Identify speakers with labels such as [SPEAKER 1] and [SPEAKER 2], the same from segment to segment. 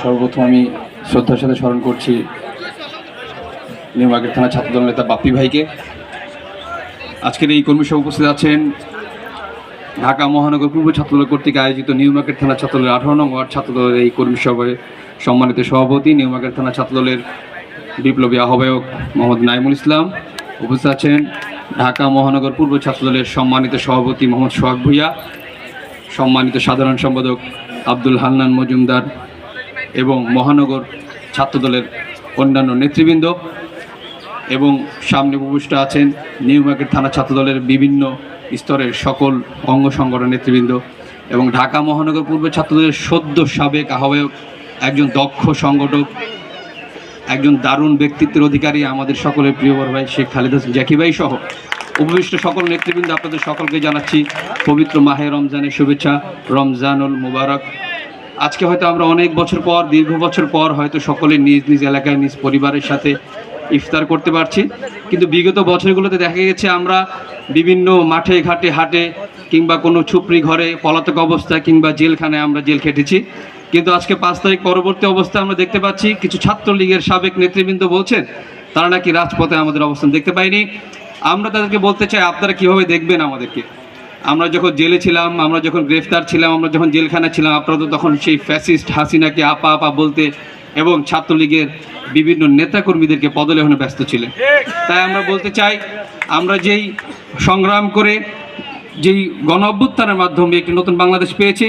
[SPEAKER 1] সর্বপ্রথম আমি শ্রদ্ধার সাথে স্মরণ করছি নিউমার্কেট থানা ছাত্রদল নেতা বাপ্পি ভাইকে। আজকের এই কর্মী সভা উপস্থিত আছেন ঢাকা মহানগর পূর্ব ছাত্রদল কর্তৃক আয়োজিত নিউ মার্কেট থানা ছাত্রদলের আঠারো নং ওয়ার্ড ছাত্রদলের এই কর্মী সভায় সম্মানিত সভাপতি নিউ মার্কেট থানা ছাত্রদলের বিপ্লবী আহ্বায়ক মোহাম্মদ নাইমুল ইসলাম উপস্থিত আছেন। ঢাকা মহানগর পূর্ব ছাত্রদলের সম্মানিত সভাপতি মোহাম্মদ সোহাগ ভুইয়া, সম্মানিত সাধারণ সম্পাদক আব্দুল হান্নান মজুমদার এবং মহানগর ছাত্রদলের অন্যান্য নেতৃবৃন্দ এবং সামনে উপবিষ্ট আছেন নিউ মার্কেট থানা ছাত্রদলের বিভিন্ন স্তরের সকল অঙ্গ সংগঠন নেতৃবৃন্দ এবং ঢাকা মহানগর পূর্ব ছাত্রদলের সদ্য সাবেক আহ্বায়ক, একজন দক্ষ সংগঠক, একজন দারুণ ব্যক্তিত্বের অধিকারী আমাদের সকলের প্রিয় বড় ভাই শেখ খালিদ জ্যাকি ভাই সহ উপবিষ্ট সকল নেতৃবৃন্দ, আপনাদের সকলকে জানাচ্ছি পবিত্র মাহে রমজানের শুভেচ্ছা, রমজানুল মুবারক। আজকে হয়তো আমরা অনেক বছর পর, দীর্ঘ বছর পর হয়তো সকলে নিজ নিজ এলাকায়, নিজ পরিবারের সাথে ইফতার করতে পারছি। কিন্তু বিগত বছরগুলোতে দেখা গেছে আমরা বিভিন্ন মাঠে ঘাটে হাটে কিংবা কোনো ছুপড়ি ঘরে, পলাতক অবস্থায় কিংবা জেলখানায় আমরা জেল খেটেছি। কিন্তু আজকে পাঁচ তারিখ পরবর্তী অবস্থায় আমরা দেখতে পাচ্ছি, কিছু ছাত্রলীগের সাবেক নেতৃবৃন্দ বলছেন, তারা নাকি রাজপথে আমাদের অবস্থান দেখতে পাইনি আমরা তাদেরকে বলতে চাই, আপনারা কীভাবে দেখবেন আমাদেরকে? আমরা যখন জেলে ছিলাম, আমরা যখন গ্রেফতার ছিলাম, আমরা যখন জেলখানা ছিলাম, আপনারা তো তখন সেই ফ্যাসিস্ট হাসিনাকে আপা আপা বলতে এবং ছাত্রলীগের বিভিন্ন নেতাকর্মীদেরকে পদলে পদলেখনে ব্যস্ত ছিলেন। তাই আমরা বলতে চাই, আমরা যেই সংগ্রাম করে যেই গণ অভ্যুত্থানের মাধ্যমে একটি নতুন বাংলাদেশ পেয়েছি,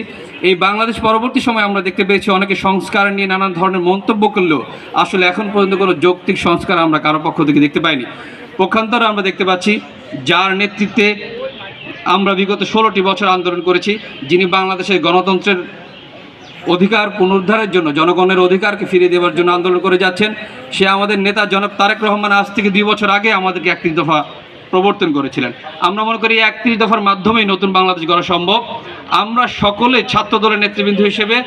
[SPEAKER 1] এই বাংলাদেশ পরবর্তী সময় আমরা দেখতে পেয়েছি অনেকে সংস্কার নিয়ে নানান ধরনের মন্তব্য করলেও আসলে এখন পর্যন্ত কোনো যৌক্তিক সংস্কার আমরা কারও পক্ষ থেকে দেখতে পাইনি। পক্ষান্তরে আমরা দেখতে পাচ্ছি, যার নেতৃত্বে আমরা বিগত ষোলোটি বছর আন্দোলন করেছি, যিনি বাংলাদেশের গণতন্ত্রের অধিকার পুনরুদ্ধারের জন্য, জনগণের অধিকারকে ফিরিয়ে দেওয়ার জন্য আন্দোলন করে যাচ্ছেন, সে আমাদের নেতা জনাব তারেক রহমান আজ থেকে দুই বছর আগে আমাদেরকে একত্রিশ দফা প্রবর্তন করেছিলেন। আমরা মনে করি একত্রিশ দফার মাধ্যমেই নতুন বাংলাদেশ গড়া সম্ভব। আমরা সকলে ছাত্র দলের নেতৃবৃন্দ হিসেবে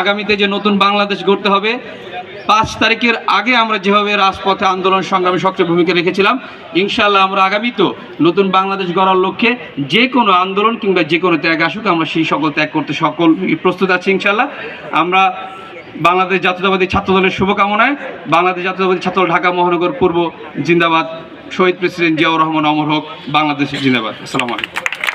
[SPEAKER 1] আগামীতে যে নতুন বাংলাদেশ গড়তে হবে পাঁচ তারিখের আগে আমরা যেভাবে রাজপথে আন্দোলন সংগ্রামে সক্রিয় ভূমিকা রেখেছিলাম ইনশাল্লাহ আমরা আগামীতেও নতুন বাংলাদেশ গড়ার লক্ষ্যে যে কোনো আন্দোলন কিংবা যে কোনো ত্যাগ আসুক, আমরা সেই সকল ত্যাগ করতে সকল প্রস্তুত আছি ইনশাল্লাহ আমরা বাংলাদেশ জাতীয়তাবাদী ছাত্রদলের শুভকামনায় বাংলাদেশ জাতীয়তাবাদী ছাত্র ঢাকা মহানগর পূর্ব জিন্দাবাদ শহীদ প্রেসিডেন্ট জিয়াউর রহমান অমর হোক, বাংলাদেশ জিন্দাবাদ। আসসালামু আলাইকুম।